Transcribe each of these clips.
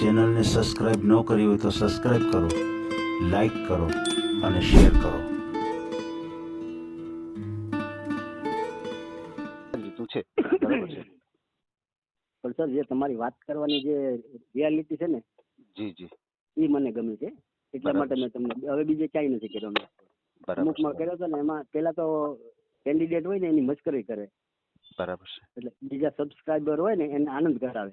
ચેનલને સબસ્ક્રાઈબ ન કરી હોય તો સબસ્ક્રાઈબ કરો લાઈક કરો અને શેર કરો. લીધું છે. બરાબર છે. પણ સર જે તમારી વાત કરવાની જે રિયાલિટી છે ને જી જી. એ મને ગમી છે. એટલા માટે મેં તમને હવે બીજે ક્યાંય નથી કર્યો મેં. બરાબર અમુકમાં છે. કર્યો હતો ને એમાં પેલા તો કેન્ડિડેટ હોય ને એની મશ્કરી કરે. બરાબર છે. એટલે બીજા સબસ્ક્રાઇબર હોય ને એને આનંદ કરાવે.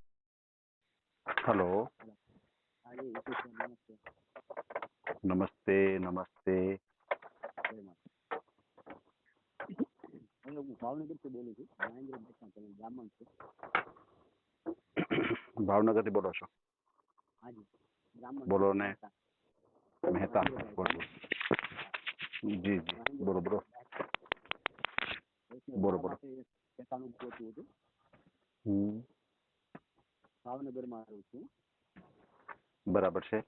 નમસ્તે નમસ્તે હું ભાવનગરથી બોલું છું બ્રાહ્મણ ભાવનગરથી બોલો છો બોલો ને. મહેતા. બોલો જી જી બોલો બોલો બોલો, બોલો. ઠેકાણું ગોતું હતું હમ ભાવનગરમાં રહું છું બરાબર છે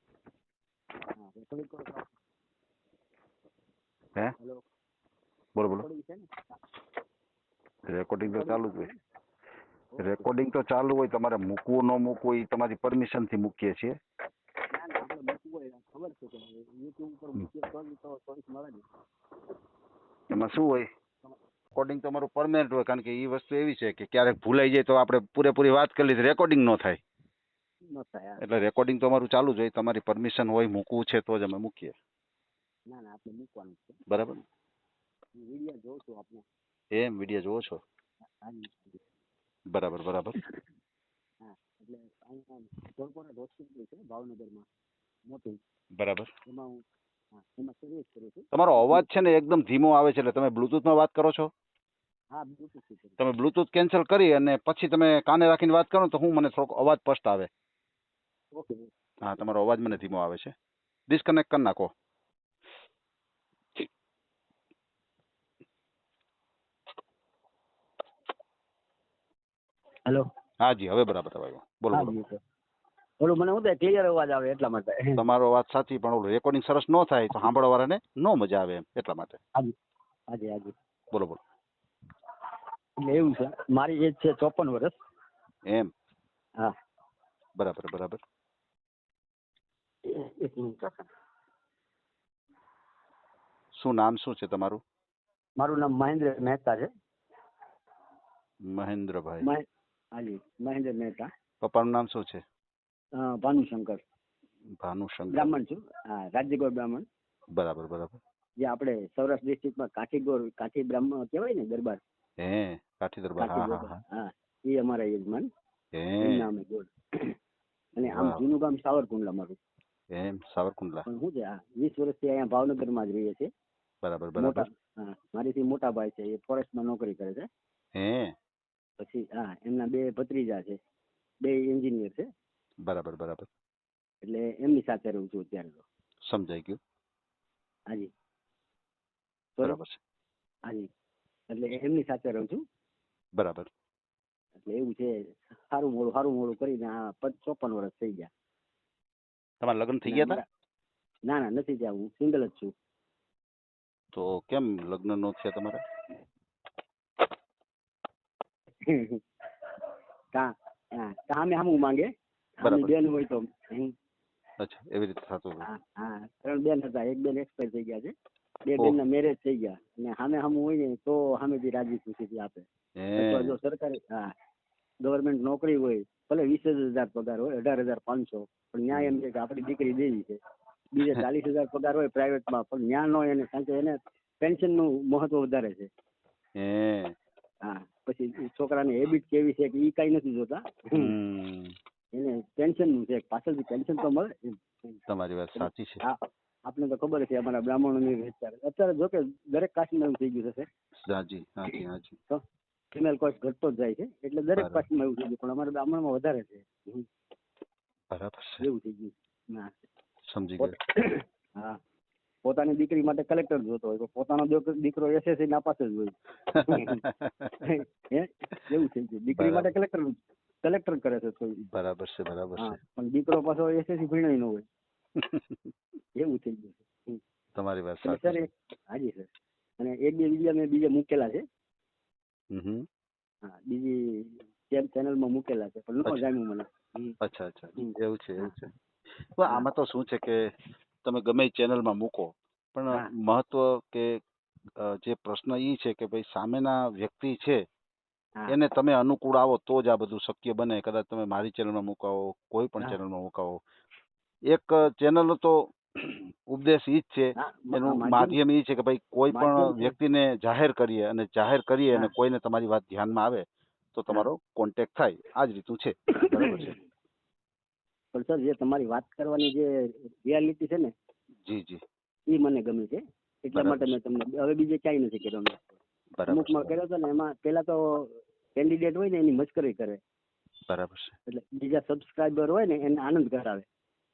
હા? બોલો બોલો. રેકોર્ડિંગ તો ચાલુ જ હોય. રેકોર્ડિંગ તો ચાલુ હોય તમારે મૂકવું ન મૂકવું એ તમારી પરમિશનથી મૂકીએ છીએ. એમાં શું હોય? રેકોર્ડિંગ તમારું પરમેનન્ટ હોય કારણ કે એ વસ્તુ એવી છે કે ક્યારેક ભૂલાઈ જાય તો આપણે પૂરેપૂરી વાત કરી લીધી રેકોર્ડિંગ ન થાય. ન એટલે રેકોર્ડિંગ તો અમારું ચાલુ જ હોય તમારી પરમિશન હોય મૂકવું છે તો જ અમે મૂકીએ. ના ના આપણે મૂકવાનું છે. બરાબર? વીડિયો જોઉં છું આપણે એમ વીડિયો જોવો છો? બરાબર બરાબર. હા એટલે અહીંયા કોર્પોરેટ હોસ્પિટલ છે ભાવનગરમાં મોટી. બરાબર. એમાં હું એમાં સર્વિસ કરું છું. તમારો અવાજ છે ને એકદમ ધીમો આવે છે એટલે તમે બ્લુટૂથમાં વાત કરો છો? હા બ્લુટૂથ તમે બ્લૂટૂથ કેન્સલ કરી અને પછી તમે કાને રાખીને વાત કરો તો હું મને થોડોક અવાજ સ્પષ્ટ આવે ઓકે હા તમારો અવાજ મને ધીમો આવે છે. ડિસ્કનેક્ટ કરી નાખો. હેલો હા જી હવે બરાબર આવ્યો. બોલો બોલો. ઓલું મને હું ક્લિયર અવાજ આવે એટલા માટે. તમારો અવાજ સાચી પણ ઓલું રેકોર્ડિંગ સરસ ન થાય તો સાંભળવા વાળાને નો મજા આવે એમ એટલા માટે. હાજી હાજી હાજી બોલો બોલો. એટલે એવું છે મારી એજ છે ચોપન વર્ષ. એમ? હા. બરાબર બરાબર. એક મિનિટ શું નામ શું છે તમારું? મારું નામ મહેન્દ્ર મહેતા છે. મહેન્દ્રભાઈ. હાજી મહેન્દ્ર મહેતા. પપ્પાનું નામ શું છે? ભાનુશંકર. ભાનુશંકર. બ્રાહ્મણ છું. હા રાજ્યગોર બ્રાહ્મણ. બરાબર બરાબર. જે આપણે સૌરાષ્ટ્ર ડિસ્ટ્રિક્ટમાં કાઠીગોર કાઠી બ્રાહ્મણ કહેવાય ને દરબાર. હે કાઠી દરબાર હા હા એ અમારા યજમાન. હે. નામે ગોળ. અને આમ. જૂનું ગામ સાવરકુંડલા મારું એમ સાવરકુંડલા. પણ શું છે આ વીસ વર્ષથી અહીંયા ભાવનગરમાં જ રહીએ છીએ. બરાબર મોટા બરાબર હા મારીથી મોટા ભાઈ છે એ ફોરેસ્ટમાં નોકરી કરે છે. હે? પછી હા એમના બે ભત્રીજા છે બે એન્જિનિયર છે. બરાબર બરાબર. એટલે એમની સાથે રહું છું અત્યારે તો. સમજાઈ ગયું. હાજી. બરાબર છે. હાજી. એટલે એમની સાથે રહું છું. બરાબર. એટલે એવું છે સારું મોડું સારું મોડું કરીને આ ચોપન વર્ષ થઈ ગયા. તમારા લગ્ન થઈ ગયા હતા ના. ના નથી ત્યાં હું સિંગલ જ છું. તો કેમ લગ્ન નો થયા તમારે? કા હા સામે સામું માંગે. બરાબર. સામે બેન હોય તો હમ, અચ્છા એવી રીતે થતું હતું હા હા ત્રણ બેન હતા. એક બેન એક્સપાયર થઈ ગયા છે. બે ઓહ. બેનના મેરેજ થઈ ગયા. અને સામે સામું હોય ને તો સામેથી રાજી ખુશીથી આપે. અથવા હે જો સરકારી હા ગવર્મેન્ટ નોકરી હોય ભલે વીસ જ હજાર પગાર હોય અઢાર હજાર પાંચસો પણ ન્યાય એમ છે કે આપણી દીકરી દેવી છે. બીજા ચાલીસ હજાર પગાર હોય પ્રાઇવેટમાં પણ ન્યા નો એને કારણ કે એને પેન્શનનું મહત્વ વધારે છે. હે. હા પછી છોકરાની હેબિટ કેવી છે કે એ કાંઈ નથી જોતા. એને એને પેન્શનનું છે પાછળથી પેન્શન તો મળે તમારી વાત સાચી છે. હા આપને તો ખબર છે અમારા બ્રાહ્મણોની વિચાર અત્યારે જો કે દરેક કાશ્મીર થઈ ગયું છે હાજી હાજી હાજી ફિમેલ કોસ્ટ ઘટતો જ જાય છે. એટલે દરેક પાસમાં એવું થઈ ગયું. પણ અમારા બ્રાહ્મણમાં વધારે છે. બરાબર છે. એવું થઈ ગયું. ના. સમજી ગયો. હા. પોતાની દીકરી માટે કલેક્ટર જોતો હોય તો પોતાનો દીકરો એસએસસી ના પાસે જ હોય. એવું થઈ ગયું. દીકરી માટે કલેક્ટર કલેક્ટર કરે છે બરાબર છે બરાબર છે. પણ દીકરો પાછો એસએસસી ભણ્યો ન હોય. એવું થઈ ગયું. તમારી વાત સાચી સર હાજી સર. અને એક બે બીજા મેં બીજે મૂકેલા છે. હમ. હા બીજી ચેન ચેનલમાં મૂકેલા છે પણ ન અચ્છા. જામ્યું મને હમ. અચ્છા અચ્છા એવું છે એવું છે પણ આમાં તો શું છે કે તમે ગમે ચેનલમાં મૂકો પણ હા. મહત્વ કે અ, જે પ્રશ્ન એ છે કે ભાઈ સામેના વ્યક્તિ છે હા એને તમે અનુકૂળ આવો તો જ આ બધું શક્ય બને કદાચ તમે મારી ચેનલમાં મુકાવો કોઈ પણ હા. ચેનલમાં મુકાવો એક ચેનલ તો ઉપદેશ ઈ જ છે એનું માધ્યમ- ઈ છે કે ભાઈ કોઈ પણ. વ્યક્તિને જાહેર કરીએ અને જાહેર કરીએ અને. કોઈને તમારી વાત ધ્યાનમાં આવે તો તમારો કોન્ટેક્ટ થાય. આ જ રીતનું છે. બરાબર છે? પણ સર જે તમારી વાત કરવાની જે રિયાલિટી છે ને જી જી. એ મને ગમે છે. એટલા માટે મેં તમને હવે બીજે ક્યાંય નથી કર્યો મેં. અમુકમાં છે. કર્યો હતો ને એમાં પેલા તો કેન્ડિડેટ હોય ને એની મસ્કરી કરે. બરાબર છે. એટલે બીજા સબસ્ક્રાઇબર હોય ને એને આનંદ કરાવે.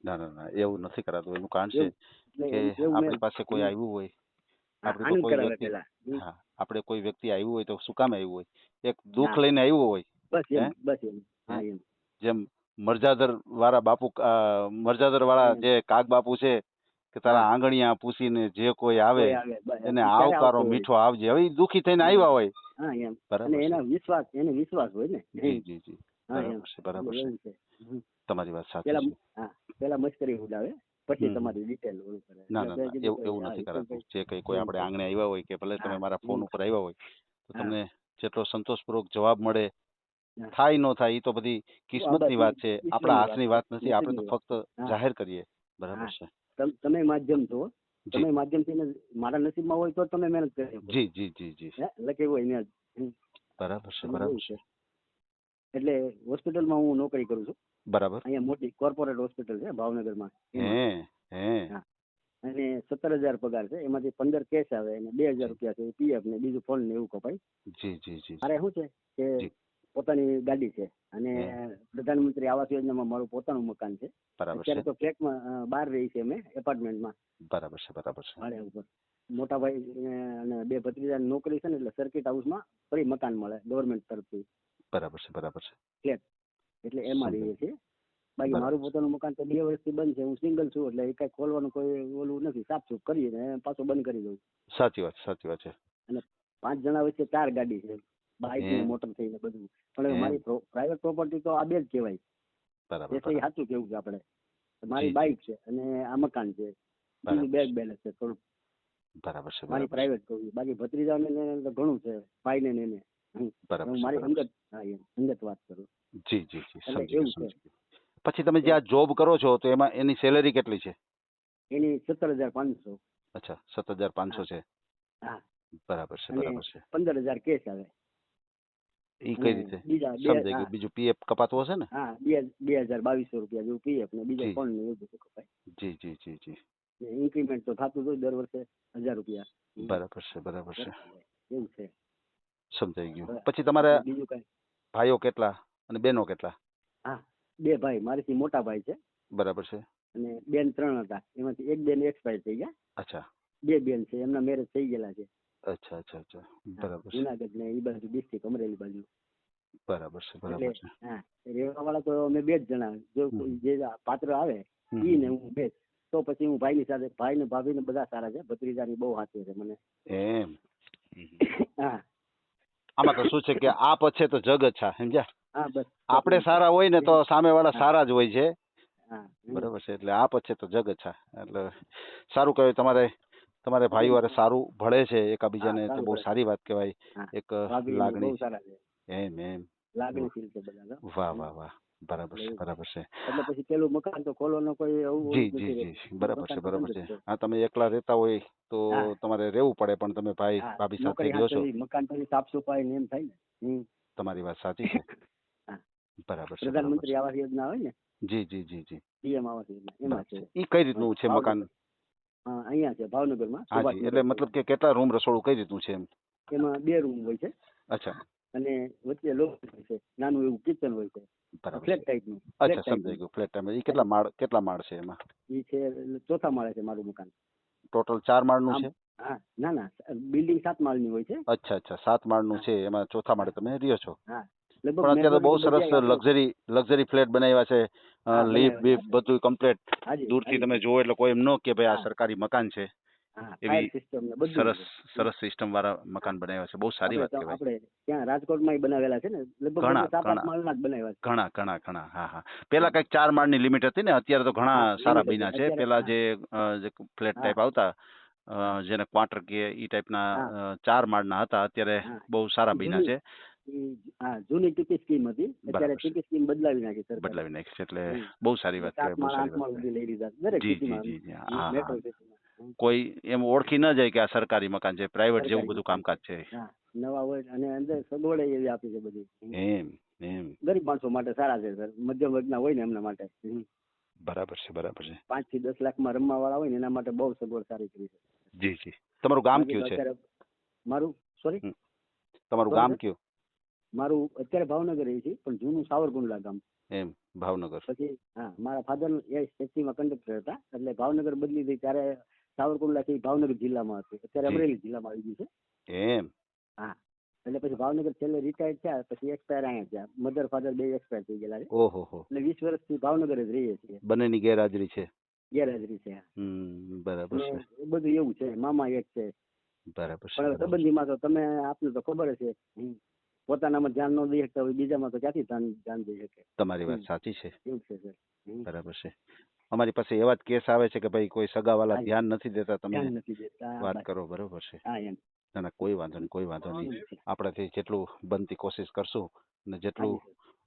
ના ના ના એવું નથી કરાતું. એનું કારણ છે કે આપણી પાસે કોઈ. આવ્યું હોય આપણે કોઈ વ્યક્તિ હા આપણે કોઈ વ્યક્તિ આવ્યું હોય તો શું કામ આવ્યું હોય? એક દુઃખ લઈને આવ્યું હોય બસ એમ બસ એમ. જેમ મરજાદર વાળા બાપુ મરજાદર વાળા જે કાગ બાપુ છે કે તારા. આંગણિયા પૂછીને જે કોઈ આવે. એને આવકારો મીઠો આવજે. હવે દુખી થઈને આવ્યા હોય. બરાબર એના વિશ્વાસ એને વિશ્વાસ હોય ને જી જી જી. બરાબર છે બરાબર છે. તમારી વાત સાચી પેલા હા પેલા મસ્કરી ઉડાવે પછી તમારી ડિટેલ ના ના મેં એવું એવું નથી કરાતું. જે કઈ કોઈ આપણે આંગણે આવ્યા હોય કે ભલે તમે મારા ફોન ઉપર આવ્યા હોય તો તમને જેટલો સંતોષપૂર્વક જવાબ મળે થાય ન થાય એ તો બધી કિસ્મતની વાત છે. આપણા હાથની વાત નથી આપણે તો ફક્ત જાહેર કરીએ. બરાબર છે. તમ- માધ્યમ છો તમે માધ્યમથી મારા નસીબમાં હોય તો તમે મહેનત કરી જી જી જી જી. લખેલું હોય બરાબર છે બરાબર છે. છે. એટલે હોસ્પિટલમાં હું નોકરી કરું છું. બરાબર. અહીંયા મોટી કોર્પોરેટ હોસ્પિટલ છે ભાવનગરમાં. હે હે. હા. અને સત્તર હજાર પગાર છે એમાંથી પંદર કેશ આવે અને બે હજાર રૂપિયા છે પીએફ ને બીજું ફોન ને એવું કપાય. જી જી જી. મારે શું છે કે પોતાની ગાડી છે અને પ્રધાનમંત્રી આવાસ યોજનામાં મારું પોતાનું મકાન છે. અત્યારે તો ફ્લેટમાં બહાર રહી છે અમે એપાર્ટમેન્ટમાં બરાબર છે બરાબર છે. ભાડે ઉપર. મોટા ભાઈ અને બે ભત્રીજા નોકરી છે ને એટલે સર્કિટ હાઉસમાં ફરી મકાન મળે ગવર્મેન્ટ તરફથી. બરાબર છે બરાબર છે. ફ્લેટ. એટલે એમાં. રહીએ છીએ. બાકી મારું પોતાનું મકાન તો બે વર્ષથી બંધ છે. હું સિંગલ છું એટલે એ કઈ ખોલવાનું કોઈ ઓલું નથી. સાફસૂફ કરીએ ને પાછું બંધ કરી દઉં. સાચી વાત સાચી વાત છે. પાંચ જણા વચ્ચે ચાર ગાડી છે. બાઇક ને મોટર થઈને બધું. પણ. મારી પ્રાઇવેટ પ્રોપર્ટી તો આ બે જ કહેવાય. બરાબર એટલે એ સાચું કેવું છે આપણે? મારી બાઇક છે અને આ મકાન છે. બીજું બેગ. બેલેન્સ છે થોડું બરાબર છે મારી પ્રાઇવેટ કહું બાકી ભત્રીજાને ઘણું છે. ભાઈ ને એને બરાબર મારી. અંગત અંગત વાત કરું. જી જી જી સમજી ગયો સમજી ગયો. પછી તમે જે આ જોબ કરો છો તો એમાં એની સેલેરી કેટલી છે? એની સત્તર હજાર પાંચસો. અચ્છા સત્તર હજાર પાંચસો છે. હા. બરાબર છે બરાબર છે. પંદર હજાર કેસ આવે. ઈ કઈ રીતે? સમજાઈ ગયું. બીજું પીએફ કપાતું હશે ને? હા બે બે હજાર બાવીસો રૂપિયા જેવું પીએફ ને બીજા જી. ને એવું બધું કપાય. જી જી જી જી. ઇન્ક્રીમેન્ટ તો થતું હતું દર વર્ષે હજાર રૂપિયા. બરાબર છે બરાબર છે. એવું છે. સમજાઈ ગયું. પછી તમારે બીજું કઈ. ભાઈઓ કેટલા? અને બેનો કેટલા? હા બે ભાઈ મારીથી મોટા ભાઈ છે. બરાબર છે. અને બેન ત્રણ હતા. એમાંથી એક બેન એક્સપાયર થઈ ગયા. અચ્છા. બે બેન છે એમના મેરેજ થઈ ગયેલા છે. અચ્છા અચ્છા અચ્છા. બરાબર જુનાગઢ ને એ બાજુ ડિસ્ટ્રિક્ટ અમરેલી બાજુ. બરાબર છે બરાબર છે. હા રેવા વાળા તો અમે બે જ જણા. જો જે પાત્ર આવે. ઈ ને હું બે તો પછી હું ભાઈની સાથે ભાઈ ને ભાભી ને બધા સારા છે. ભત્રીજાની બહુ હાથી છે મને. એમ. હા. આમાં તો શું છે કે આપ છે તો જગ અચ્છા સમજ્યા? આપણે સારા હોય ને તો સામે વાળા સારા જ હોય છે. બરોબર છે એટલે આપ છે તો જગ છે. એટલે સારું કહેવાય તમારે તમારે ભાઈઓ હારે સારું ભળે છે એકાબીજાને તો બહુ સારી વાત કહેવાય. એક લાગણી. એમ એમ. લાગણીશીલ છે બધા વાહ વાહ વાહ. બરાબર છે બરાબર છે. એટલે પછી પેલું મકાન તો ખોલવાનો કોઈ એવું જી જી જી બરાબર છે બરાબર છે. હા તમે એકલા રહેતા હોય તો તમારે રહેવું પડે પણ તમે ભાઈ ભાભી સાથે રહ્યો છો. મકાન પછી સાફ સફાઈ ને એમ થાય ને. તમારી વાત સાચી છે. બરાબર છે પ્રધાનમંત્રી આવાસ યોજના હોય ને? જી જી જી જી. પીએમ આવાસ યોજના એમાં છે. ઈ કઈ રીતનું છે. મકાન? અહીંયા છે ભાવનગરમાં હા જી એટલે મતલબ કે કેટલા રૂમ રસોડું કઈ રીતનું છે એમ? એમાં બે રૂમ હોય છે. અચ્છા. અને વચ્ચે લોબી હોય છે નાનું એવું કિચન હોય છે. બરાબર ફ્લેટ. ટાઈપનું અચ્છા સમજાઈ ગયું ફ્લેટ ટાઈપ એ કેટલા માળ કેટલા માળ છે એમાં? એ છે ચોથા માળે છે મારું મકાન. ટોટલ ચાર માળનું છે? હા ના ના બિલ્ડિંગ સાત માળની હોય છે. અચ્છા અચ્છા સાત માળનું છે એમાં ચોથા માળે તમે રહ્યો છો? પણ અત્યારે તો બહુ સરસ લક્ઝરી લક્ઝરી ફ્લેટ બનાવ્યા છે લીફ બીફ બધું કમ્પ્લીટ. દૂરથી તમે જોવો એટલે કોઈ એમ ન કે ભાઈ આ સરકારી મકાન છે. એવી સરસ સરસ સિસ્ટમ વાળા મકાન બનાવ્યા છે. બહુ સારી વાત કહેવાય. આપણે ત્યાં રાજકોટમાં બનાવેલા છે ને. લગભગ ઘણા, સાત ઘણા. માળના જ બનાવ્યા ઘણા ઘણા ઘણા. હા હા. પેલા કંઈક ચાર માળની લિમિટ હતી ને. અત્યારે તો ઘણા સારા બન્યા છે. પેલા જે ફ્લેટ ટાઈપ આવતા જેને ક્વાર્ટર કે ઈ ટાઈપના ચાર માળના હતા અત્યારે. બહુ સારા બન્યા છે. હા જૂની ટીકી સ્કીમ હતી અત્યારે ટીકી સ્કીમ બદલાવી નાખી સર બદલાવી નાખી છે એટલે બહુ સારી વાત છે બહુ સારી વાત લઈ લીધા. દરેક જી જી જી હા. કોઈ એમ ઓળખી ન જાય કે આ સરકારી મકાન છે પ્રાઇવેટ જેવું બધું કામકાજ છે. નવા હોય અને અંદર સગવડ એવી આપી છે બધી. એમ એમ. ગરીબ માણસો માટે સારા છે સર. મધ્યમ વર્ગના હોય ને એમના માટે. બરાબર છે બરાબર છે. પાંચથી દસ લાખમાં રમવા વાળા હોય ને એના માટે બહુ સગવડ સારી કરી છે. જી જી. તમારું ગામ કયું છે? મારું સોરી? તમારું. ગામ કયું? મારું અત્યારે ભાવનગર રહી છે પણ જૂનું સાવરકુંડલા ગામ. એમ ભાવનગર. પછી હા મારા ફાધર એ એસટીમાં કંડક્ટર હતા એટલે ભાવનગર બદલી થઈ ત્યારે સાવરકુંડલા થી ભાવનગર જિલ્લામાં હતું. અત્યારે અમરેલી જિલ્લામાં આવી ગયું છે. એમ. એટલે પછી ભાવનગર છેલ્લે રિટાયર થયા પછી એક્સપાયર અહીંયા થયા. મધર ફાધર બે એક્સપાયર થઈ ગયેલા છે. ઓહો હો. એટલે વીસ વર્ષથી ભાવનગર જ રહીએ છીએ. બંનેની ગેરહાજરી છે. ગેરહાજરી છે બરાબર છે. બધું એવું છે મામા એક છે. બરાબર. સંબંધીમાં તો તમે આપને તો ખબર છે. પોતાનામાં ધ્યાન ન દઈ શકતા હોય બીજામાં તો ક્યાંથી ધ્યાન ધ્યાન દઈ શકે? તમારી વાત સાચી છે. એવું છે સર. બરાબર છે. અમારી પાસે એવા જ કેસ આવે છે કે ભાઈ કોઈ સગાવાલા હા. ધ્યાન નથી દેતા તમે વાત કરો બરોબર છે. ના ના કોઈ વાંધો નહીં કોઈ વાંધો નહીં. આપણાથી જેટલું બનતી કોશિશ કરશું અને જેટલું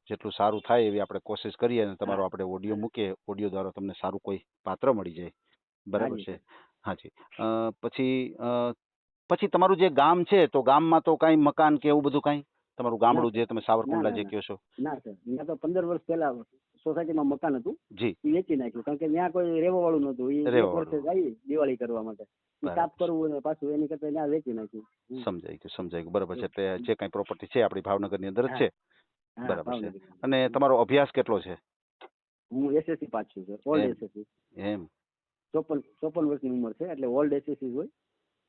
જેટલું સારું થાય એવી આપણે કોશિશ કરીએ અને તમારો આપણે ઓડિયો મૂકીએ ઓડિયો દ્વારા તમને સારું કોઈ પાત્ર મળી જાય. બરાબર છે. હાજી અ, પછી પછી તમારું જે ગામ છે તો ગામમાં તો કાંઈ મકાન કે એવું બધું કાંઈ? તમારું ગામડું જે તમે સાવરકુંડલા જે કહો છો. ના. સર. મેં તો પંદર વર્ષ પહેલા સોસાયટીમાં મકાન હતું. જી. વેચી નાખ્યું. કારણ કે ત્યાં કોઈ રહેવા વાળું નતું એ વર્ષે વાળું. દિવાળી કરવા માટે. સાફ કરવું અને પાછું એની કરતા ત્યાં વેચી નાખ્યું. સમજાઈ ગયું સમજાઈ ગયું. બરાબર છે. એટલે જે કઈ પ્રોપર્ટી છે આપણી ભાવનગરની અંદર જ છે. બરાબર છે. અને તમારો અભ્યાસ કેટલો છે? હું એસએસસી પાસ છું સર. ઓલ્ડ. એસએસસી એમ. ચોપન ચોપન વર્ષની ઉંમર છે. એટલે ઓલ્ડ એસએસસી હોય.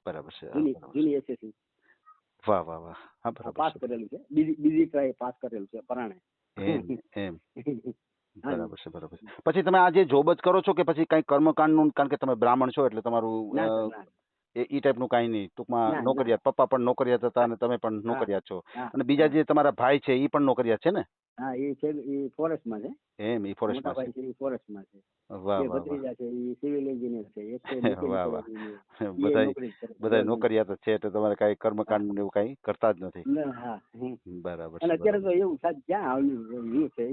બરાબર છે. બરાબર છે. જૂની એસએસસી વાહ વાહ વાહ. હા બરાબર પાસ કરેલું છે. બીજી બીજી ટ્રાય પાસ કરેલું છે પરાણે. એમ એમ. બરાબર છે બરાબર છે. પછી તમે આજે જોબ જ કરો છો કે પછી કઈ કર્મકાંડનું કારણ કે તમે બ્રાહ્મણ છો એટલે તમારું ના ના એ ઈ ટાઈપનું કાંઈ નહીં. ટૂંકમાં ના. નોકરિયાત પપ્પા પણ નોકરિયાત હતા અને તમે પણ. નોકરિયાત છો. અને બીજા જે તમારા ભાઈ છે એ પણ નોકરિયાત છે ને? હા એ છે એ ફોરેસ્ટમાં છે. એમ ઈ ફોરેસ્ટમાં છે. એ ફોરેસ્ટમાં છે. છે વાહ વાહ. ભત્રીજા છે એ સિવિલ એન્જિનિયર વાહ, વાહ. નોકરિયાત એટલે તમારે કાંઈ કર્મકાંડ ને એવું કાંઈ કરતા જ નથી. હા. બરાબર અને અત્યારે તો એવું સાહેબ ક્યાં આવ્યું છે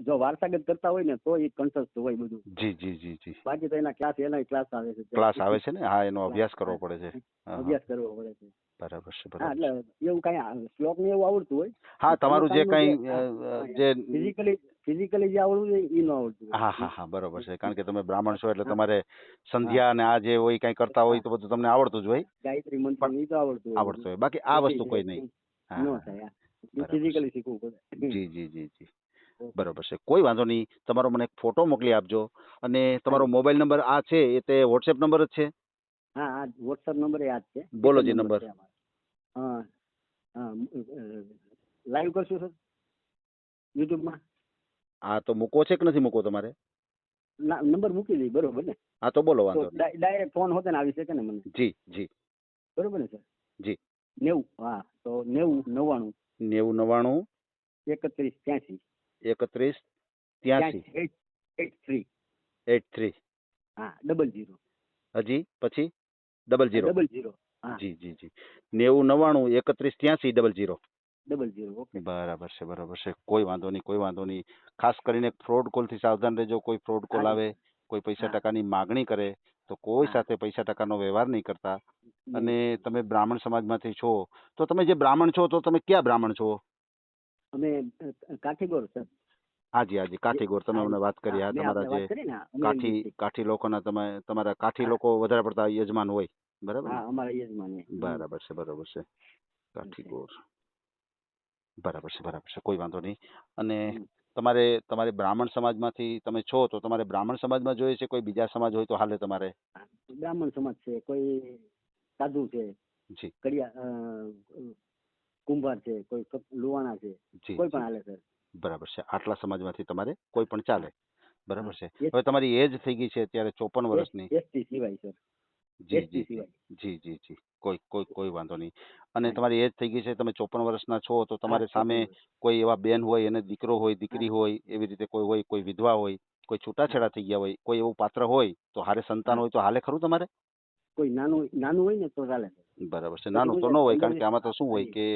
જો વારસાગત કરતા હોય ને તો એ કન્સર્ટ હોય બધું. જી જી જી જી. બાકી તો એના ક્લાસ એના ક્લાસ આવે છે ક્લાસ આવે છે ને? હા એનો અભ્યાસ કરવો પડે છે. અભ્યાસ કરવો પડે છે. બરાબર છે બરાબર એટલે એવું કઈ શ્લોક ને એવું આવડતું હોય હા તમારું જે કઈ જે- ફિઝિકલી ફિઝિકલી જે આવડવું જોઈએ એ ન આવડતું હા હા હા બરાબર છે. કારણ કે તમે બ્રાહ્મણ છો એટલે તમારે સંધ્યા અને આ જે હોય કઈ કરતા હોય તો બધું તમને આવડતું જ હોય. ગાયત્રી મંત્ર ઈ તો આવડતું આવડતું હોય. બાકી આ વસ્તુ કોઈ નહીં. ન થાય ફિઝિકલી શીખવું પડે. જી જી જી જી. બરોબર છે. કોઈ વાંધો નહીં. તમારો મને એક ફોટો મોકલી આપજો અને તમારો મોબાઈલ નંબર આ છે? એ તે વોટ્સએપ નંબર જ છે? હા હા વોટ્સઅપ નંબર જ છે. બોલો જી નંબર. હા હા લાઈવ કરશો સર? યુટ્યુબમાં? હા તો મૂકો છે કે નથી મૂકો તમારે? ના નંબર મૂકી દઈ બરોબર ને? હા તો બોલો વાંધો ડાયરેક્ટ ફોન હોતે ને આવી શકે ને મને? જી જી. બરોબર ને સર? જી. નેવું હા તો નેવું નવ્વાણું. નેવું નવ્વાણું. એકત્રીસ ત્યાંસી. એકત્રીસ ત્યાંસી. Eight eight three eight three હા ડબલ જીરો હજી પછી? ડબલ જીરો ડબલ જીરો જી જી જી. નેવું નવ્વાણું એકત્રીસ ત્યાંસી double zero double zero okay. બરાબર છે બરાબર છે. કોઈ વાંધો નહીં કોઈ વાંધો નહીં. ખાસ કરીને ફ્રોડ કોલથી સાવધાન રહેજો. કોઈ ફ્રોડ કોલ આવે કોઈ પૈસા. ટકાની માગણી કરે તો કોઈ સાથે પૈસા ટકાનો વ્યવહાર નહીં કરતા. અને તમે બ્રાહ્મણ સમાજમાંથી છો તો તમે જે બ્રાહ્મણ છો તો તમે ક્યાં બ્રાહ્મણ છો? અમે કાઠીગોર સર. હાજી હાજી. કાઠીગોર. તમે અમને વાત કરી આ તમારા જે કાઠી કાઠી લોકોના તમે તમારા કાઠી લોકો વધારે પડતા યજમાન હોય. બરાબર હા અમારા યજમાન બરાબર છે બરાબર છે. કાઠીગોર બરાબર છે બરાબર છે કોઈ વાંધો નહીં. અને તમારે તમારે બ્રાહ્મણ સમાજમાંથી તમે છો તો તમારે બ્રાહ્મણ સમાજમાં જોઈએ છે? કોઈ બીજા સમાજ હોય તો હાલે તમારે? બ્રાહ્મણ સમાજ છે કોઈ સાધુ છે જી. કડિયા કુંભાર છે કોઈ લુવાણા છે કોઈ પણ હાલે સર બરાબર છે આટલા સમાજમાંથી તમારે કોઈ પણ ચાલે. બરાબર છે. હવે તમારી એજ થઈ ગઈ છે અત્યારે ચોપન વર્ષની. એસટી સિવાય સર. જી જી સિવાય. જી જી જી. કોઈ કોઈ કોઈ વાંધો નહીં. અને તમારી એજ થઈ ગઈ છે તમે ચોપન વર્ષના છો તો તમારે સામે કોઈ એવા બેન હોય એને દીકરો હોય દીકરી હોય એવી રીતે કોઈ હોય કોઈ વિધવા હોય કોઈ છૂટાછેડા થઈ ગયા હોય કોઈ એવું પાત્ર હોય તો હારે સંતાન હોય તો હાલે ખરું તમારે? કોઈ નાનું નાનું હોય ને તો ચાલે બરાબર છે. નાનું તો ન હોય કારણ કે આમાં તો શું હોય કે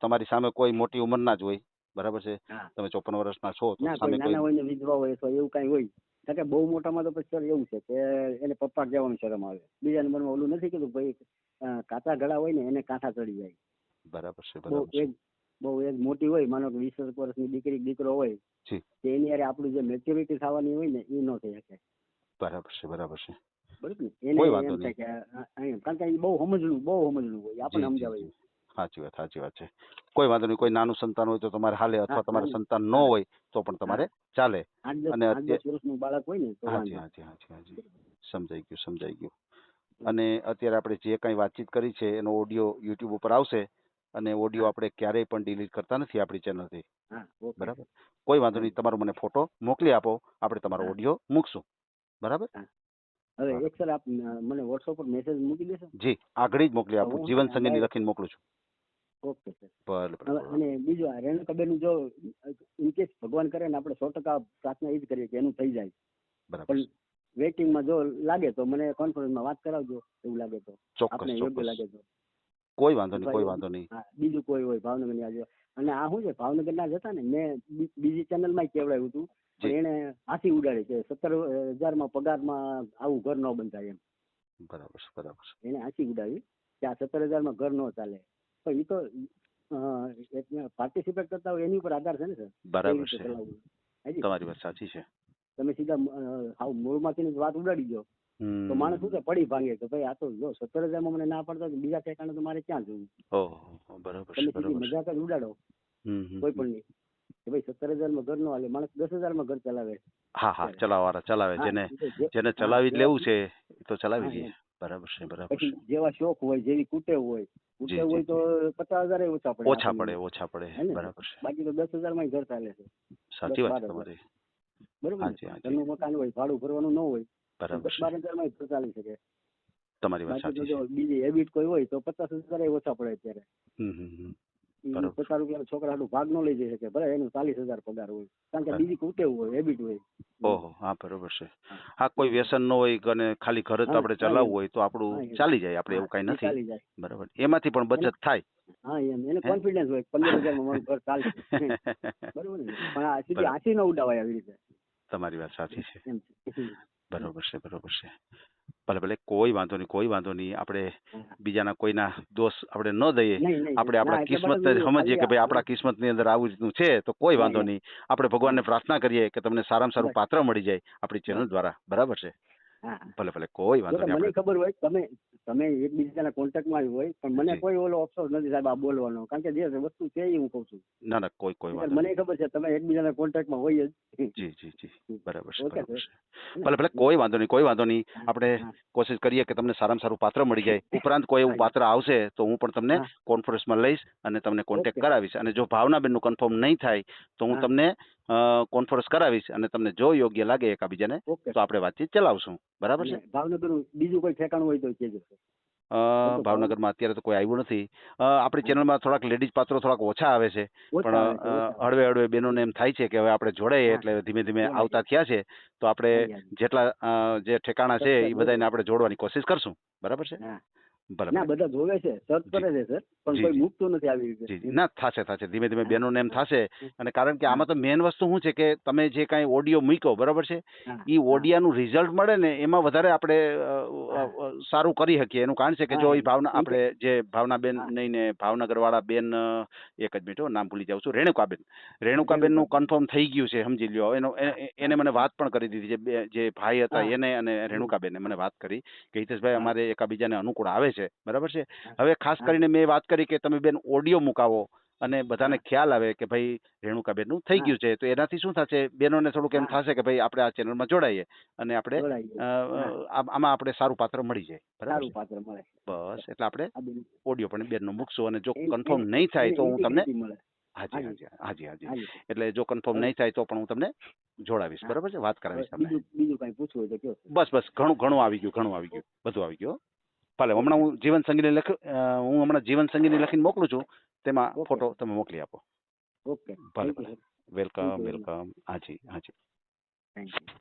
તમારી સામે કોઈ મોટી ઉંમરના જ હોય. બરાબર છે? તમે ચોપન વર્ષના છો તો સામે નાના કોઈ હોય ને વિધવા હોય તો એવું કઈ હોય. કારણ કે બહુ મોટામાં તો પછી સર એવું છે કે એને પપ્પા કહેવાનું શરમ આવે બીજા નંબરમાં ઓલું નથી કીધું ભાઈ કાચા ગળા હોય ને એને કાંઠા ચડી જાય. બરાબર છે બહુ એક બહુ એક મોટી હોય માનો કે વીસ વર્ષની દીકરી દીકરો હોય એની યારે આપણું જે મેચ્યોરિટી થવાની હોય ને એ ન થઈ શકે. બરાબર છે બરાબર છે. બરાબર ને? એને એમ થાય કે. કારણ કે બહુ સમજણું બહુ સમજણું હોય આપણને સમજાવે. સાચી વાત સાચી વાત છે. કોઈ વાંધો નહીં કોઈ નાનું સંતાન હોય તો તમારે હાલે અથવા તમારે સંતાન ન હોય તો પણ તમારે ચાલે. અને બાળક હોય ને હાજી હાજી હાજી હાજી સમજાઈ ગયું સમજાઈ ગયું. અને અત્યારે આપણે જે કાંઈ વાતચીત કરી છે એનો ઓડિયો યુટ્યુબ ઉપર આવશે અને ઓડિયો. આપણે ક્યારેય પણ ડિલીટ કરતા નથી આપણી ચેનલથી. બરાબર? કોઈ વાંધો નહીં તમારો મને ફોટો મોકલી આપો આપણે તમારો ઓડિયો મૂકશું. બરાબર? હવે એક સર આપ મને વોટ્સઅપ પર મેસેજ મૂકી દેશો? જી આગળ જ મોકલી આપું. જીવન સંગીની લખીને મોકલું છું. ઓકે સર ભલે ભલે અને બીજું આ રેણુકાબેનનું જો ઇનકેસ ભગવાન કરે ને આપણે સો ટકા પ્રાર્થના એ જ કરીએ કે એનું થઈ જાય. બરાબર. વેઇટિંગમાં જો લાગે તો મને કોન્ફરન્સમાં વાત કરાવજો એવું લાગે તો. ચોક્કસ યોગ્ય લાગે તો. કોઈ વાંધો નહીં કોઈ વાંધો નહીં. હા બીજું કોઈ હોય ભાવનગરની આજુ. અને આ શું છે ભાવનગરના જ હતા ને મેં બીજી બીજી ચેનલમાં કેવડાવ્યું હતું. પણ એને હાથી ઉડાડી કે સત્તર હજારમાં પગારમાં આવું ઘર ન બંધાય એમ. બરાબર બરાબર એને હાથી ઉડાવી કે આ સત્તર હજારમાં ઘર ન ચાલે. પણ એ તો પાર્ટિસિપેટ કરતા હોય એની ઉપર આધાર છે ને સર? બરાબર છે. તમારી વાત સાચી છે. તમે સીધા અ, મૂળમાંથી વાત ઉડાડી દો. તો માણસ શું છે પડી ભાંગે કે ભાઈ આ તો જો સત્તર હજારમાં મને ના પડતા હોય તો બીજા ઠેકાણે તો મારે ક્યાં જવું? ઓહો બરાબર તમે સીધી મજાક જ ઉડાડો. કોઈ પણ નહીં. કે ભાઈ સત્તર હજારમાં ઘર નો હાલે માણસ દસ હજારમાં ઘર ચલાવે. હા હા ચલાવવાળા ચલાવે. જેને તો જેને ચલાવી લેવું છે તો ચલાવી લે. બરાબર છે બરાબર છે. જેવા શોખ હોય જેવી કુટેવ હોય કુટેવ હોય તો પચાસ હજાર ઓછા પડે ઓછા પડે ઓછા પડે બરાબર છે. બાકી તો દસ હજારમાં ઘર ચાલે છે. સાચી વાત. તમારી. બરાબર ઘરનું મકાન હોય ભાડું ભરવાનું ન હોય બરાબર બાર હજારમાં ઘર ચાલી શકે. તમારી વાત સાચી છે. બીજી હેબિટ કોઈ હોય તો પચાસ હજાર ઓછા પડે અત્યારે. પચાસ રૂપિયા છોકરા હાટું ભાગ ન લઈ જઈ શકે ભલે એનું ચાલીસ હજાર પગાર હોય. કારણ કે બીજી કુટેવ હોય હેબિટ હોય. ઓહો હા બરોબર છે. હા. કોઈ વ્યસન ન હોય અને ખાલી ઘર જ આપણે ચલાવવું હોય તો આપણું ચાલી જાય આપણે એવું કઈ નથી. ચાલી જાય. બરાબર. એમાંથી પણ બચત થાય. હા એમ. એને કોન્ફિડન્સ હોય પંદર હજારમાં મારું ઘર ચાલશે. બરોબર ને? પણ આ સીધી હાથી ન ઉડાવાય આવી રીતે. તમારી વાત સાચી છે. બરોબર છે બરોબર છે. ભલે ભલે કોઈ વાંધો નહીં કોઈ વાંધો નહીં. આપણે બીજાના કોઈના દોષ આપણે ન દઈએ. આપણે આપણા કિસ્મત સમજીએ કે ભાઈ આપણા કિસ્મતની અંદર આવું રીતનું છે તો કોઈ વાંધો. નહીં. આપણે ભગવાનને પ્રાર્થના કરીએ કે તમને સારામાં સારું પાત્ર મળી જાય આપણી ચેનલ દ્વારા. બરાબર છે? ભલે ભલે કોઈ વાંધો નહીં મને ખબર હોય તમે તમે એકબીજાના કોન્ટેક્ટમાં આવી હોય પણ મને કોઈ ઓલો અફસોસ નથી સાહેબ આ બોલવાનો કારણ કે જે વસ્તુ છે એ હું કહું છું. ના ના કોઈ કોઈ વાંધો મને ખબર છે તમે એકબીજાના કોન્ટેક્ટમાં હોય જ. જી જી જી બરાબર છે ભલે ભલે કોઈ વાંધો નહીં કોઈ વાંધો નહીં. આપણે કોશિશ કરીએ કે તમને સારામાં સારું પાત્ર મળી જાય. ઉપરાંત કોઈ એવું પાત્ર આવશે તો હું પણ તમને. કોન્ફરન્સમાં લઈશ અને તમને કોન્ટેક્ટ કરાવીશ. અને જો ભાવનાબેનનું કન્ફર્મ નહીં થાય તો હું. તમને કોન્ફરન્સ કરાવીશ અને તમને જો યોગ્ય લાગે એકાબીજાને તો આપણે વાતચીત ચલાવશું. બરાબર છે? ભાવનગર બીજું કોઈ ઠેકાણું હોય તો કહેજો ભાવનગરમાં અત્યારે તો કોઈ આવ્યું નથી. આપણી ચેનલમાં થોડાક લેડીઝ પાત્રો થોડાક ઓછા આવે છે. પણ હળવે હળવે બેનોને એમ થાય છે કે હવે આપણે જોડાઈએ એટલે ધીમે ધીમે આવતા થયા છે. તો આપણે. જેટલા જે ઠેકાણા છે એ બધાને. આપણે જોડવાની કોશિશ કરશું. બરાબર છે? ના બધા જોવે છે સર્ચ કરે છે સર પણ કોઈ. મૂકતું નથી આવી રીતે. ના થશે થશે. ધીમે ધીમે બેનો એમ થશે. અને કારણ કે આમાં તો મેઇન વસ્તુ શું છે કે તમે જે કાંઈ ઓડિયો મૂક્યો બરાબર છે? એ. ઓડિયાનું રિઝલ્ટ મળે ને એમાં વધારે આપણે સારું કરી શકીએ. એનું કારણ છે કે જો એ ભાવના આપણે જે ભાવનાબેન બેન નહીં ને ભાવનગર વાળા બેન એક જ મિનિટ નામ ભૂલી જાઉં છું. રેણુકાબેન. રેણુકાબેનનું નું કન્ફર્મ થઈ ગયું છે સમજી લ્યો. એનો એને મને વાત પણ કરી દીધી છે જે ભાઈ હતા એને અને રેણુકાબેને મને વાત કરી કે હિતેશભાઈ. અમારે એકાબીજાને અનુકૂળ આવે છે. બરાબર છે? હવે ખાસ કરીને મેં વાત કરી કે તમે બેન ઓડિયો મુકાવો અને બધાને ખ્યાલ આવે કે ભાઈ રેણુકાબેનનું થઈ. ગયું છે. તો એનાથી શું થશે? બેનોને થોડુંક એમ. થશે કે ભાઈ આપણે આ ચેનલમાં જોડાઈએ અને આપણે આમાં આપણે સારું પાત્ર મળી જાય. બરાબર સારું પાત્ર મળે. બસ એટલે આપણે ઓડિયો પણ બેનનો મૂકશું અને જો કન્ફર્મ નહીં થાય તો હું તમને હાજી હાજી. હાજી. એટલે જો કન્ફર્મ નહીં થાય તો પણ હું તમને જોડાવીશ. બરાબર છે? વાત કરાવીશ તમને. બીજું બીજું પૂછવું હોય તો કયો બસ બસ. ઘણું ઘણું આવી ગયું ઘણું આવી ગયું. બધું આવી ગયું. ભલે હમણાં હું જીવન સંગીની લખ હું હમણાં જીવન સંગીની લખીને મોકલું છું. તેમાં ફોટો તમે મોકલી આપો. ઓકે. ભલે ભલે. Welcome welcome. હાજી હાજી. થેન્ક યુ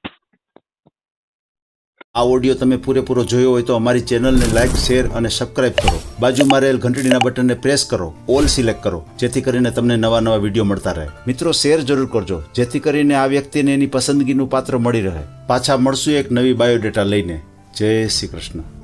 આ ઓડિયો તમે પૂરેપૂરો જોયો હોય તો અમારી ચેનલને લાઇક શેર અને સબસ્ક્રાઇબ કરો. બાજુમાં રહેલ ઘંટડીના બટનને પ્રેસ કરો. ઓલ સિલેક્ટ કરો. જેથી કરીને તમને નવા નવા વીડિયો મળતા રહે. મિત્રો શેર જરૂર કરજો. જેથી કરીને આ વ્યક્તિને એની પસંદગીનું પાત્ર મળી રહે. પાછા મળશું એક નવી બાયોડેટા લઈને. જય શ્રી કૃષ્ણ.